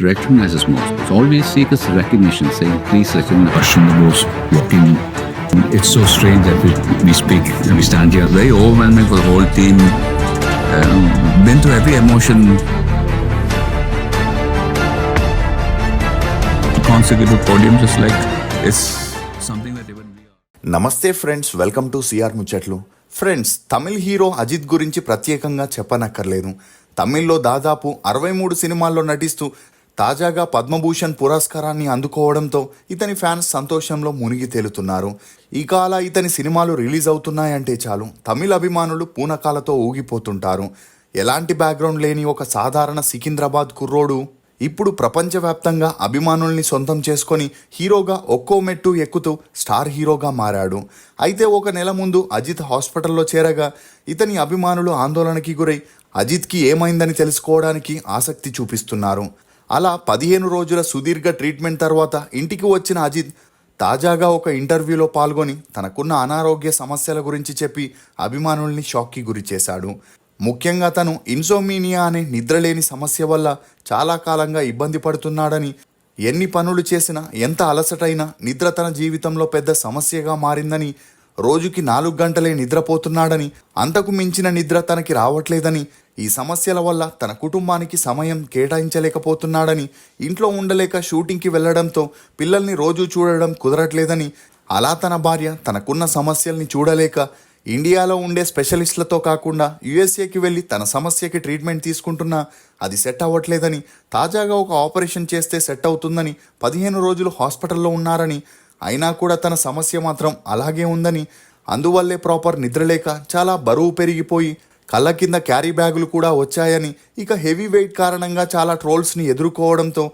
recognizes most. Always seek us recognition, saying, please recognize. Russian the most working. It's so strange that we, we speak and we stand here. Very overwhelming for the whole team. Um, been through every emotion. Consecutive podium, just like it's something that even we are. నమస్తే friends welcome to CR Muchatlu friends Tamil hero Ajith గురించి ప్రత్యేకంగా చెప్పనక్కర్లేదు తమిళ్ళో దాదాపు అరవై మూడు సినిమాల్లో నటిస్తూ తాజాగా పద్మభూషణ్ పురస్కారాన్ని అందుకోవడంతో ఇతని ఫ్యాన్స్ సంతోషంలో మునిగి తేలుతున్నారు. ఇక అలా ఇతని సినిమాలు రిలీజ్ అవుతున్నాయంటే చాలు. తమిళ అభిమానులు పూనకాలతో ఊగిపోతుంటారు. ఎలాంటి బ్యాక్గ్రౌండ్ లేని ఒక సాధారణ సికింద్రాబాద్ కుర్రోడు ఇప్పుడు ప్రపంచవ్యాప్తంగా అభిమానుల్ని సొంతం చేసుకొని హీరోగా ఒక్కో మెట్టు ఎక్కుతూ స్టార్ హీరోగా మారాడు. అయితే ఒక నెల ముందు అజిత్ హాస్పిటల్లో చేరగా ఇతని అభిమానులు ఆందోళనకి గురై అజిత్కి ఏమైందని తెలుసుకోవడానికి ఆసక్తి చూపిస్తున్నారు. అలా పదిహేను రోజుల సుదీర్ఘ ట్రీట్మెంట్ తర్వాత ఇంటికి వచ్చిన అజిత్ తాజాగా ఒక ఇంటర్వ్యూలో పాల్గొని తనకున్న అనారోగ్య సమస్యల గురించి చెప్పి అభిమానుల్ని షాక్కి గురి చేశాడు. ముఖ్యంగా తను ఇన్సోమీనియా అనే నిద్రలేని సమస్య వల్ల చాలా కాలంగా ఇబ్బంది పడుతున్నాడని ఎన్ని పనులు చేసినా ఎంత అలసటైనా నిద్ర తన జీవితంలో పెద్ద సమస్యగా మారిందని రోజుకి నాలుగు గంటలే నిద్రపోతున్నాడని అంతకు మించిన నిద్ర తనకి రావట్లేదని ఈ సమస్యల వల్ల తన కుటుంబానికి సమయం కేటాయించలేకపోతున్నాడని ఇంట్లో ఉండలేక షూటింగ్కి వెళ్ళడంతో పిల్లల్ని రోజు చూడడం కుదరట్లేదని అలా తన భార్య తనకున్న సమస్యల్ని చూడలేక ఇండియాలో ఉండే స్పెషలిస్టులతో కాకుండా యుఎస్ఏకి వెళ్ళి తన సమస్యకి ట్రీట్మెంట్ తీసుకుంటున్నా అది సెట్ అవ్వట్లేదని తాజాగా ఒక ఆపరేషన్ చేస్తే సెట్ అవుతుందని పదిహేను రోజులు హాస్పిటల్లో ఉన్నారని అయినా కూడా తన సమస్య మాత్రం అలాగే ఉందని అందువల్లే ప్రాపర్ నిద్రలేక చాలా బరువు పెరిగిపోయి కళ్ళ కింద క్యారీ బ్యాగులు కూడా వచ్చాయని ఇక హెవీ వెయిట్ కారణంగా చాలా ట్రోల్స్ని ఎదుర్కోవడంతో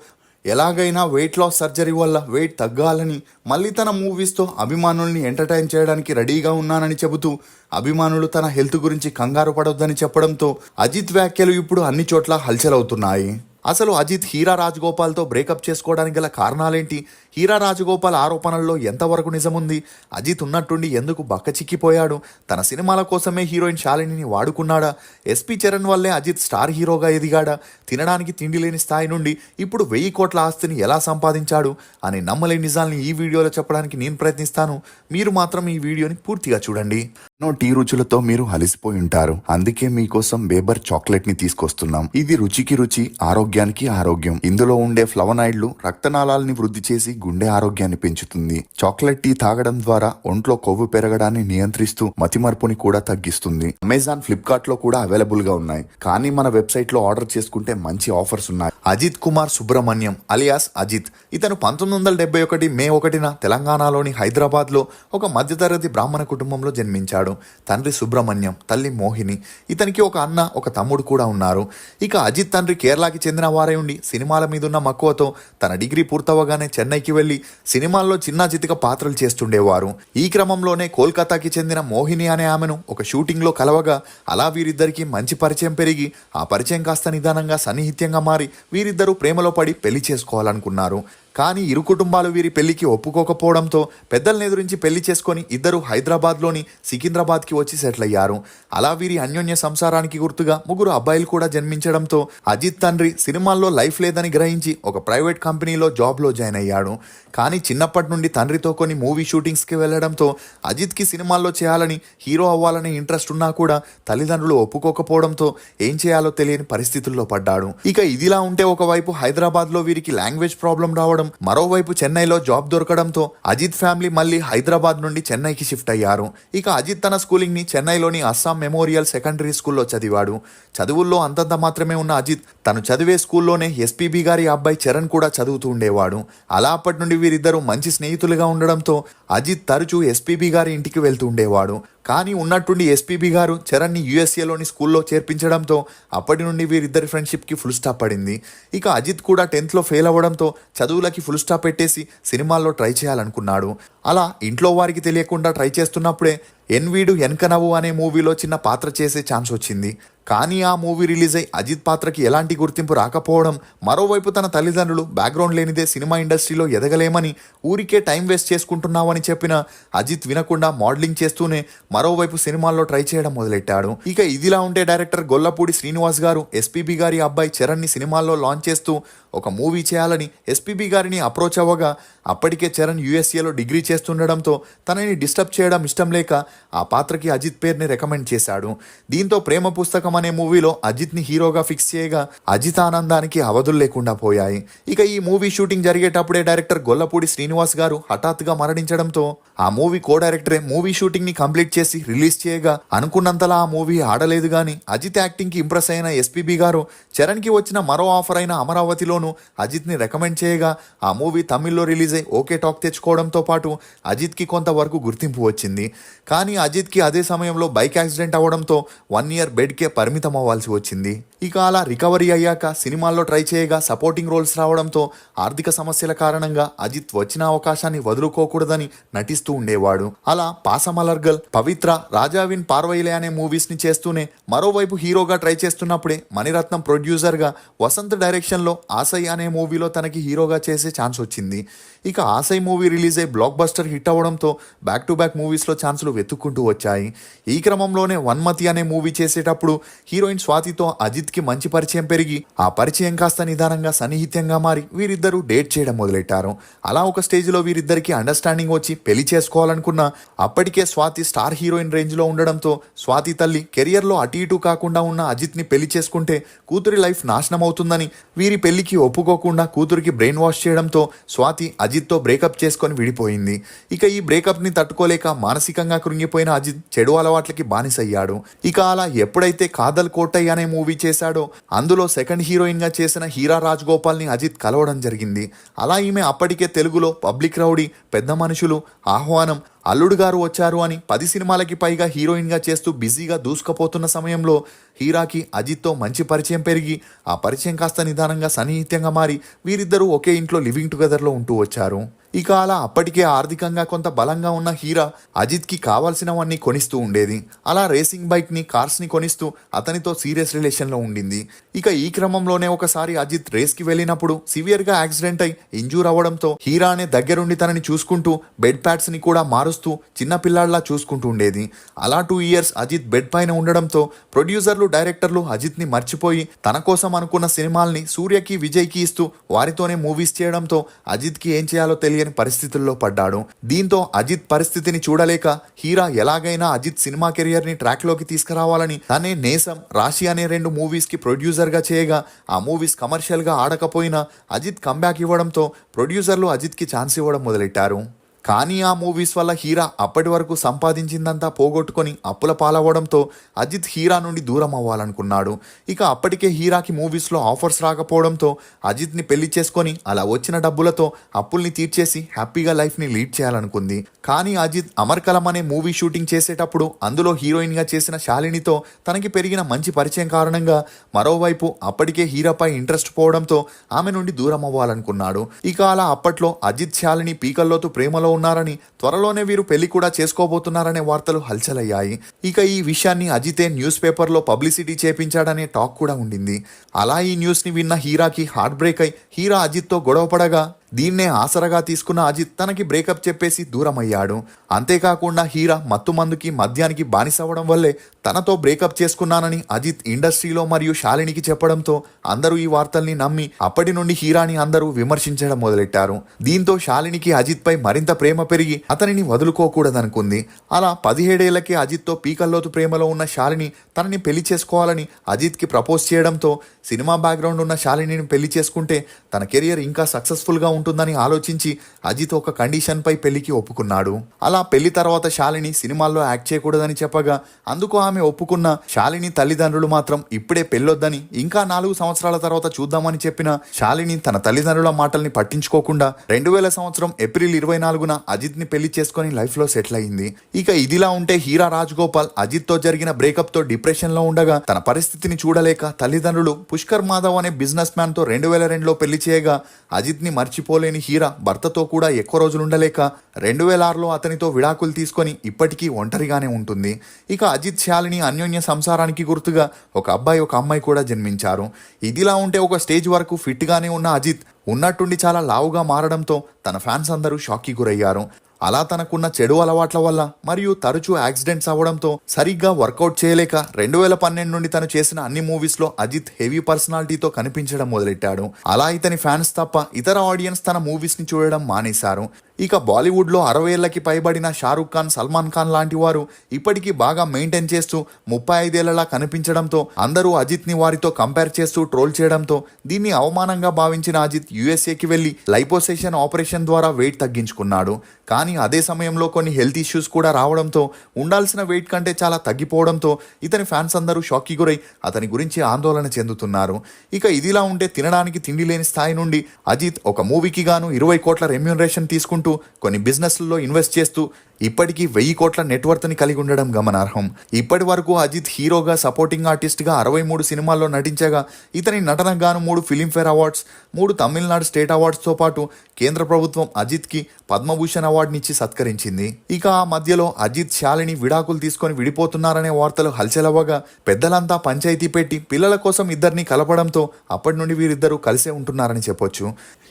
ఎలాగైనా వెయిట్ లాస్ సర్జరీ వల్ల వెయిట్ తగ్గాలని మళ్ళీ తన మూవీస్తో అభిమానుల్ని ఎంటర్టైన్ చేయడానికి రెడీగా ఉన్నానని చెబుతూ అభిమానులు తన హెల్త్ గురించి కంగారు పడొద్దని చెప్పడంతో అజిత్ వ్యాఖ్యలు ఇప్పుడు అన్ని చోట్ల హల్చలవుతున్నాయి. అసలు అజిత్ హీరా రాజగోపాల్తో బ్రేకప్ చేసుకోవడానికి గల కారణాలేంటి? హీరా రాజగోపాల్ ఆరోపణల్లో ఎంతవరకు నిజముంది? అజిత్ ఉన్నట్టుండి ఎందుకు బక్కచిక్కిపోయాడు తన సినిమాల కోసమే హీరోయిన్ శాలినిని వాడుకున్నాడా? ఎస్పీ చరణ్ వల్లే అజిత్ స్టార్ హీరోగా ఎదిగాడా? తినడానికి తిండి లేని స్థాయి నుండి ఇప్పుడు వెయ్యి కోట్ల ఆస్తిని ఎలా సంపాదించాడు? అని నమ్మలేని నిజాల్ని ఈ వీడియోలో చెప్పడానికి నేను ప్రయత్నిస్తాను. మీరు మాత్రం ఈ వీడియోని పూర్తిగా చూడండి. ఎన్నో టీ రుచులతో మీరు అలసిపోయి ఉంటారు. అందుకే మీకోసం బేబర్ చాక్లెట్ని తీసుకొస్తున్నాం. ఇది రుచికి రుచి ఆరోగ్యానికి ఆరోగ్యం. ఇందులో ఉండే ఫ్లవనాయిడ్లు రక్తనాళాలని వృద్ధి చేసి గుండె ఆరోగ్యాన్ని పెంచుతుంది. చాక్లెట్ టీ తాగడం ద్వారా ఒంట్లో కొవ్వు పెరగడాన్ని నియంత్రిస్తూ మతిమరుపుని కూడా తగ్గిస్తుంది. అమెజాన్ ఫ్లిప్కార్ట్లో కూడా అవైలబుల్గా ఉన్నాయి. కానీ మన వెబ్సైట్లో ఆర్డర్ చేసుకుంటే మంచి ఆఫర్స్ ఉన్నాయి. అజిత్ కుమార్ సుబ్రహ్మణ్యం అలియాస్ అజిత్. ఇతను పంతొమ్మిది వందల డెబ్బై ఒకటి మే ఒకటిన తెలంగాణలోని హైదరాబాద్లో ఒక మధ్యతరగతి బ్రాహ్మణ కుటుంబంలో జన్మించాడు. తండ్రి సుబ్రహ్మణ్యం తల్లి మోహిని. ఇతనికి ఒక అన్న ఒక తమ్ముడు కూడా ఉన్నారు. ఇక అజిత్ తండ్రి కేరళకి చెందిన వారై ఉండి సినిమాల మీద ఉన్న మక్కువతో తన డిగ్రీ పూర్తవగానే చెన్నైకి వెళ్ళి సినిమాల్లో చిన్న చితిక పాత్రలు చేస్తుండేవారు. ఈ క్రమంలోనే కోల్కతాకి చెందిన మోహిని అనే ఆమెను ఒక షూటింగ్లో కలవగా అలా వీరిద్దరికీ మంచి పరిచయం పెరిగి ఆ పరిచయం కాస్త నిదానంగా సన్నిహిత్యంగా మారి వీరిద్దరూ ప్రేమలో పడి పెళ్ళి చేసుకోవాలనుకున్నారు. కానీ ఇరు కుటుంబాలు వీరి పెళ్ళికి ఒప్పుకోకపోవడంతో పెద్దల్ని ఎదురించి పెళ్ళి చేసుకొని ఇద్దరు హైదరాబాద్లోని సికింద్రాబాద్కి వచ్చి సెటిల్ అయ్యారు అలా వీరి అన్యోన్య సంసారానికి గుర్తుగా ముగ్గురు అబ్బాయిలు కూడా జన్మించడంతో అజిత్ తండ్రి సినిమాల్లో లైఫ్ లేదని గ్రహించి ఒక ప్రైవేట్ కంపెనీలో జాబ్లో జాయిన్ అయ్యాడు. కానీ చిన్నప్పటి నుండి తండ్రితో కొన్ని మూవీ షూటింగ్స్కి వెళ్ళడంతో అజిత్కి సినిమాల్లో చేయాలని హీరో అవ్వాలనే ఇంట్రెస్ట్ ఉన్నా కూడా తల్లిదండ్రులు ఒప్పుకోకపోవడంతో ఏం చేయాలో తెలియని పరిస్థితుల్లో పడ్డాడు. ఇక ఇదిలా ఉంటే ఒకవైపు హైదరాబాద్లో వీరికి లాంగ్వేజ్ ప్రాబ్లం రావడం మరోవైపు చెన్నైలో జాబ్ దొరకడంతో అజిత్ ఫ్యామిలీ మళ్ళీ హైదరాబాద్ నుండి చెన్నైకి షిఫ్ట్ అయ్యారు. ఇక అజిత్ తన స్కూలింగ్ని చెన్నైలోని అస్సాం మెమోరియల్ సెకండరీ స్కూల్లో చదివాడు. చదువుల్లో అంతంత మాత్రమే ఉన్న అజిత్ తను చదివే స్కూల్లోనే ఎస్పీబీ గారి అబ్బాయి చరణ్ కూడా చదువుతూ ఉండేవాడు. అలా అప్పటి నుండి వీరిద్దరూ మంచి స్నేహితులుగా ఉండడంతో అజిత్ తరచూ ఎస్పీబీ గారి ఇంటికి వెళ్తూ ఉండేవాడు. కానీ ఉన్నట్టుండి ఎస్పీబీ గారు చరణ్ని యూఎస్ఏలోని స్కూల్లో చేర్పించడంతో అప్పటి నుండి వీరిద్దరి ఫ్రెండ్షిప్కి ఫుల్ స్టాప్ పడింది. ఇక అజిత్ కూడా టెన్త్లో ఫెయిల్ అవ్వడంతో చదువులకి ఫుల్ స్టాప్ పెట్టేసి సినిమాల్లో ట్రై చేయాలనుకున్నాడు. అలా ఇంట్లో వారికి తెలియకుండా ట్రై చేస్తున్నప్పుడే ఎన్వీడు ఎన్కనవు అనే మూవీలో చిన్న పాత్ర చేసే ఛాన్స్ వచ్చింది. కానీ ఆ మూవీ రిలీజ్ అయి అజిత్ పాత్రకి ఎలాంటి గుర్తింపు రాకపోవడం మరోవైపు తన తల్లిదండ్రులు బ్యాక్గ్రౌండ్ లేనిదే సినిమా ఇండస్ట్రీలో ఎదగలేమని ఊరికే టైం వేస్ట్ చేసుకుంటున్నావని చెప్పిన అజిత్ వినకుండా మోడలింగ్ చేస్తూనే మరోవైపు సినిమాల్లో ట్రై చేయడం మొదలెట్టాడు. ఇక ఇదిలా ఉంటే డైరెక్టర్ గొల్లపూడి శ్రీనివాస్ గారు ఎస్పీబీ గారి అబ్బాయి చరణ్ని సినిమాల్లో లాంచ్ చేస్తూ ఒక మూవీ చేయాలని ఎస్పీబీ గారిని అప్రోచ్ అవ్వగా అప్పటికే చరణ్ యుఎస్ఏలో డిగ్రీ చేస్తుండడంతో తనని డిస్టర్బ్ చేయడం ఇష్టం లేక ఆ పాత్రకి అజిత్ పేరుని రికమెండ్ చేశాడు. దీంతో ప్రేమ పుస్తకం అనే మూవీలో అజిత్ని హీరోగా ఫిక్స్ చేయగా అజిత్ ఆనందానికి అవధులు లేకుండా పోయాయి. ఇక ఈ మూవీ షూటింగ్ జరిగేటప్పుడే డైరెక్టర్ గొల్లపూడి శ్రీనివాస్ గారు హఠాత్తుగా మరణించడంతో ఆ మూవీ కో డైరెక్టరే మూవీ షూటింగ్ని కంప్లీట్ చేసి రిలీజ్ చేయగా అనుకున్నంతలా ఆ మూవీ ఆడలేదు గాని అజిత్ యాక్టింగ్కి ఇంప్రెస్ అయిన ఎస్పీబీ గారు చరణ్కి వచ్చిన మరో ఆఫర్ అయిన అమరావతిలోను అజిత్ని రికమెండ్ చేయగా ఆ మూవీ తమిళ్ళో రిలీజ్ అయి ఓకే టాక్ తెచ్చుకోవడంతో పాటు అజిత్కి కొంతవరకు గుర్తింపు వచ్చింది. కానీ అజిత్కి అదే సమయంలో బైక్ యాక్సిడెంట్ అవడంతో వన్ ఇయర్ బెడ్ కే పరిమితం అవ్వాల్సి వచ్చింది. ఇక అలా రికవరీ అయ్యాక సినిమాల్లో ట్రై చేయగా సపోర్టింగ్ రోల్స్ రావడంతో ఆర్థిక సమస్యల కారణంగా అజిత్ వచ్చిన అవకాశాన్ని వదులుకోకూడదని నటిస్తూ ఉండేవాడు. అలా పాసమలర్గల్ పవిత్ర రాజావిన్ పార్వైలే అనే మూవీస్ని చేస్తూనే మరోవైపు హీరోగా ట్రై చేస్తున్నప్పుడే మణిరత్నం ప్రొడ్యూసర్గా వసంత్ డైరెక్షన్లో ఆసై అనే మూవీలో తనకి హీరోగా చేసే ఛాన్స్ వచ్చింది. ఇక ఆసై మూవీ రిలీజ్ అయి బ్లాక్ బస్టర్ హిట్ అవ్వడంతో బ్యాక్ టు బ్యాక్ మూవీస్లో ఛాన్సులు వెతుక్కుంటూ వచ్చాయి. ఈ క్రమంలోనే వన్మతి అనే మూవీ చేసేటప్పుడు హీరోయిన్ స్వాతితో అజిత్కి మంచి పరిచయం పెరిగి ఆ పరిచయం కాస్త నిదానంగా సన్నిహిత్యంగా మారి వీరిద్దరూ డేట్ చేయడం మొదలెట్టారు. అలా ఒక స్టేజ్లో వీరిద్దరికి అండర్స్టాండింగ్ వచ్చి పెళ్ళి చేసుకోవాలనుకున్న అప్పటికే స్వాతి స్టార్ హీరోయిన్ రేంజ్లో ఉండడంతో స్వాతి తల్లి కెరియర్లో అటు ఇటు కాకుండా ఉన్న అజిత్ని పెళ్ళి చేసుకుంటే కూతురి లైఫ్ నాశనం అవుతుందని వీరి పెళ్ళికి ఒప్పుకోకుండా కూతురికి బ్రెయిన్ వాష్ చేయడంతో స్వాతి అజిత్తో బ్రేకప్ చేసుకొని విడిపోయింది. ఇక ఈ బ్రేకప్ని తట్టుకోలేక మానసికంగా కృంగిపోయిన అజిత్ చెడు అలవాట్లకి బానిసయ్యాడు. ఇక అలా ఎప్పుడైతే కాదల్ కోటయ్య అనే మూవీ చేశాడో. అందులో సెకండ్ హీరోయిన్గా చేసిన హీరా రాజ్గోపాల్ని అజిత్ కలవడం జరిగింది. అలా ఈమె అప్పటికే తెలుగులో పబ్లిక్ రౌడీ పెద్ద మనుషులు ఆహ్వానం అల్లుడు గారు వచ్చారు అని పది సినిమాలకి పైగా హీరోయిన్గా చేస్తూ బిజీగా దూసుకుపోతున్న సమయంలో హీరాకి అజిత్తో మంచి పరిచయం పెరిగి ఆ పరిచయం కాస్త నిదానంగా సన్నిహిత్యంగా మారి వీరిద్దరూ ఒకే ఇంట్లో లివింగ్ టుగెదర్లో ఉంటూ వచ్చారు. ఇక అలా అప్పటికే ఆర్థికంగా కొంత బలంగా ఉన్న హీరా అజిత్కి కావాల్సినవన్నీ కొనిస్తూ ఉండేది. అలా రేసింగ్ బైక్ని కార్స్ని కొనిస్తూ అతనితో సీరియస్ రిలేషన్లో ఉండింది. ఇక ఈ క్రమంలోనే ఒకసారి అజిత్ రేస్కి వెళ్ళినప్పుడు సివియర్గా యాక్సిడెంట్ అయి ఇంజూర్ అవ్వడంతో హీరా అనే దగ్గరుండి తనని చూసుకుంటూ బెడ్ ప్యాడ్స్ని కూడా మారుస్తూ చిన్నపిల్లాడిలా చూసుకుంటూ ఉండేది. అలా టూ ఇయర్స్ అజిత్ బెడ్ పైన ఉండడంతో ప్రొడ్యూసర్లు డైరెక్టర్లు అజిత్ని మర్చిపోయి తన కోసం అనుకున్న సినిమాల్ని సూర్యకి విజయ్కి ఇస్తూ వారితోనే మూవీస్ చేయడంతో అజిత్కి ఏం చేయాలో తెలియని పరిస్థితుల్లో పడ్డాడు. దీంతో అజిత్ పరిస్థితిని చూడలేక హీరా ఎలాగైనా అజిత్ సినిమా కెరియర్ని ట్రాక్లోకి తీసుకురావాలని తనే నేసం రాశి అనే రెండు మూవీస్కి ప్రొడ్యూసర్గా చేయగా ఆ మూవీస్ కమర్షియల్గా ఆడకపోయినా అజిత్ కంబ్యాక్ ఇవ్వడంతో ప్రొడ్యూసర్లు అజిత్కి ఛాన్స్ ఇవ్వడం మొదలెట్టారు. కానీ ఆ మూవీస్ వల్ల హీరా అప్పటి వరకు సంపాదించిందంతా పోగొట్టుకొని అప్పుల పాలవ్వడంతో అజిత్ హీరా నుండి దూరం అవ్వాలనుకున్నాడు. ఇక అప్పటికే హీరాకి మూవీస్లో ఆఫర్స్ రాకపోవడంతో అజిత్ని పెళ్ళి చేసుకొని అలా వచ్చిన డబ్బులతో అప్పుల్ని తీర్చేసి హ్యాపీగా లైఫ్ని లీడ్ చేయాలనుకుంది. కానీ అజిత్ అమర్కలం అనే మూవీ షూటింగ్ చేసేటప్పుడు అందులో హీరోయిన్గా చేసిన శాలినితో తనకి పెరిగిన మంచి పరిచయం కారణంగా మరోవైపు అప్పటికే హీరాపై ఇంట్రెస్ట్ పోవడంతో ఆమె నుండి దూరం అవ్వాలనుకున్నాడు. ఇక అలా అప్పట్లో అజిత్ శాలిని పీకల్లోతో ప్రేమలో ఉన్నారని త్వరలోనే వీరు పెళ్ళి కూడా చేసుకోబోతున్నారనే వార్తలు హల్చలయ్యాయి. ఇక ఈ విషయాన్ని అజితే న్యూస్ పేపర్లో పబ్లిసిటీ చేపించాడనే టాక్ కూడా ఉండింది. అలా ఈ న్యూస్ని విన్న హీరాకి హార్ట్ బ్రేక్ అయి హీరా అజిత్తో గొడవపడగా దీన్నే ఆసరగా తీసుకున్న అజిత్ తనకి బ్రేకప్ చెప్పేసి దూరం అయ్యాడు అంతేకాకుండా హీరా మత్తు మందుకి మద్యానికి బానిసవ్వడం వల్లే తనతో బ్రేకప్ చేసుకున్నానని అజిత్ ఇండస్ట్రీలో మరియు శాలినికి చెప్పడంతో అందరూ ఈ వార్తల్ని నమ్మి అప్పటి నుండి హీరాని అందరూ విమర్శించడం మొదలెట్టారు. దీంతో శాలినికి అజిత్పై మరింత ప్రేమ పెరిగి అతనిని వదులుకోకూడదనుకుంది. అలా పదిహేడేళ్ళకే అజిత్తో పీకల్లోతు ప్రేమలో ఉన్న శాలిని తనని పెళ్ళి చేసుకోవాలని అజిత్కి ప్రపోజ్ చేయడంతో సినిమా బ్యాక్గ్రౌండ్ ఉన్న శాలినిని పెళ్ళి చేసుకుంటే తన కెరియర్ ఇంకా సక్సెస్ఫుల్గా ఉంటుందని ఆలోచించి అజిత్ ఒక కండిషన్ పై పెళ్ళికి ఒప్పుకున్నాడు. అలా పెళ్ళి తర్వాత శాలిని సినిమాల్లో యాక్ట్ చేయకూడదని చెప్పగా అందుకు ఆమె ఒప్పుకున్న శాలిని తల్లిదండ్రులు మాత్రం ఇప్పుడే పెళ్ళొద్దని ఇంకా నాలుగు సంవత్సరాల తర్వాత చూద్దామని చెప్పిన శాలిని తన తల్లిదండ్రుల మాటల్ని పట్టించుకోకుండా రెండు వేల సంవత్సరం ఏప్రిల్ ఇరవై నాలుగున అజిత్ని పెళ్ళి చేసుకుని లైఫ్లో సెటిల్ అయింది. ఇక ఇదిలా ఉంటే హీరా రాజగోపాల్ అజిత్తో జరిగిన బ్రేకప్తో డిప్రెషన్లో ఉండగా తన పరిస్థితిని చూడలేక తల్లిదండ్రులు పుష్కర్ మాధవ్ అనే బిజినెస్ మ్యాన్తో రెండు వేల రెండులో పెళ్ళి చేయగా అజిత్ని మర్చిపో మర్చిపోలేని హీరా భర్తతో కూడా ఎక్కువ రోజులు ఉండలేక రెండు వేల ఆరులో అతనితో విడాకులు తీసుకొని ఇప్పటికీ ఒంటరిగానే ఉంటుంది. ఇక అజిత్ శాలిని అన్యోన్య సంసారానికి గుర్తుగా ఒక అబ్బాయి ఒక అమ్మాయి కూడా జన్మించారు. ఇదిలా ఉంటే ఒక స్టేజ్ వరకు ఫిట్గానే ఉన్న అజిత్ ఉన్నట్టుండి చాలా లావుగా మారడంతో తన ఫ్యాన్స్ అందరూ షాక్కి గురయ్యారు. అలా తనకున్న చెడు అలవాట్ల వల్ల మరియు తరచూ యాక్సిడెంట్స్ అవ్వడంతో సరిగ్గా వర్కౌట్ చేయలేక రెండు వేల పన్నెండు నుండి తను చేసిన అన్ని మూవీస్లో అజిత్ హెవీ పర్సనాలిటీతో కనిపించడం మొదలెట్టాడు. అలా ఇతని ఫ్యాన్స్ తప్ప ఇతర ఆడియన్స్ తన మూవీస్ని చూడడం మానేశారు. ఇక బాలీవుడ్లో అరవై ఏళ్ళకి పైబడిన షారూక్ ఖాన్ సల్మాన్ ఖాన్ లాంటి వారు ఇప్పటికీ బాగా మెయింటైన్ చేస్తూ ముప్పై ఐదేళ్ళలా కనిపించడంతో అందరూ అజిత్ని వారితో కంపేర్ చేస్తూ ట్రోల్ చేయడంతో దీన్ని అవమానంగా భావించిన అజిత్ యుఎస్ఏకి వెళ్ళి లైపోసేషన్ ఆపరేషన్ ద్వారా వెయిట్ తగ్గించుకున్నాడు. కానీ అదే సమయంలో కొన్ని హెల్త్ ఇష్యూస్ కూడా రావడంతో ఉండాల్సిన వెయిట్ కంటే చాలా తగ్గిపోవడంతో ఇతని ఫ్యాన్స్ అందరూ షాక్కి గురై అతని గురించి ఆందోళన చెందుతున్నారు. ఇక ఇదిలా ఉంటే తినడానికి తిండి లేని స్థాయి నుండి అజిత్ ఒక మూవీకి గాను ఇరవై కోట్ల రెమ్యూనరేషన్ తీసుకుంటూ కొన్ని బిజినెస్లలో ఇన్వెస్ట్ చేస్తూ ఇప్పటికీ వెయ్యి కోట్ల నెట్వర్త్ని కలిగి ఉండడం గమనార్హం. ఇప్పటి వరకు అజిత్ హీరోగా సపోర్టింగ్ ఆర్టిస్ట్గా అరవై మూడు సినిమాల్లో నటించగా ఇతని నటనకు గాను మూడు ఫిలింఫేర్ అవార్డ్స్ మూడు తమిళనాడు స్టేట్ అవార్డ్స్తో పాటు కేంద్ర ప్రభుత్వం అజిత్కి పద్మభూషణ్ అవార్డునిచ్చి సత్కరించింది. ఇక ఆ మధ్యలో అజిత్ శాలిని విడాకులు తీసుకొని విడిపోతున్నారనే వార్తలు హల్చలవ్వగా పెద్దలంతా పంచాయతీ పెట్టి పిల్లల కోసం ఇద్దరిని కలపడంతో అప్పటి నుండి వీరిద్దరూ కలిసే ఉంటున్నారని చెప్పొచ్చు.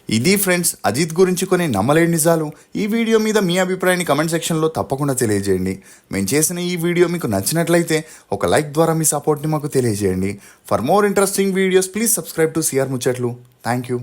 ఇది ఫ్రెండ్స్ అజిత్ గురించి కొన్ని నమ్మలేని నిజాలు. ఈ వీడియో మీద మీ అభిప్రాయాన్ని కమెంట్ సెక్షన్లో తప్పకుండా తెలియజేయండి. మేము చేసిన ఈ వీడియో మీకు నచ్చినట్లయితే ఒక లైక్ ద్వారా మీ సపోర్ట్ని మాకు తెలియజేయండి. For more interesting videos please subscribe to CR Muchatlu thank you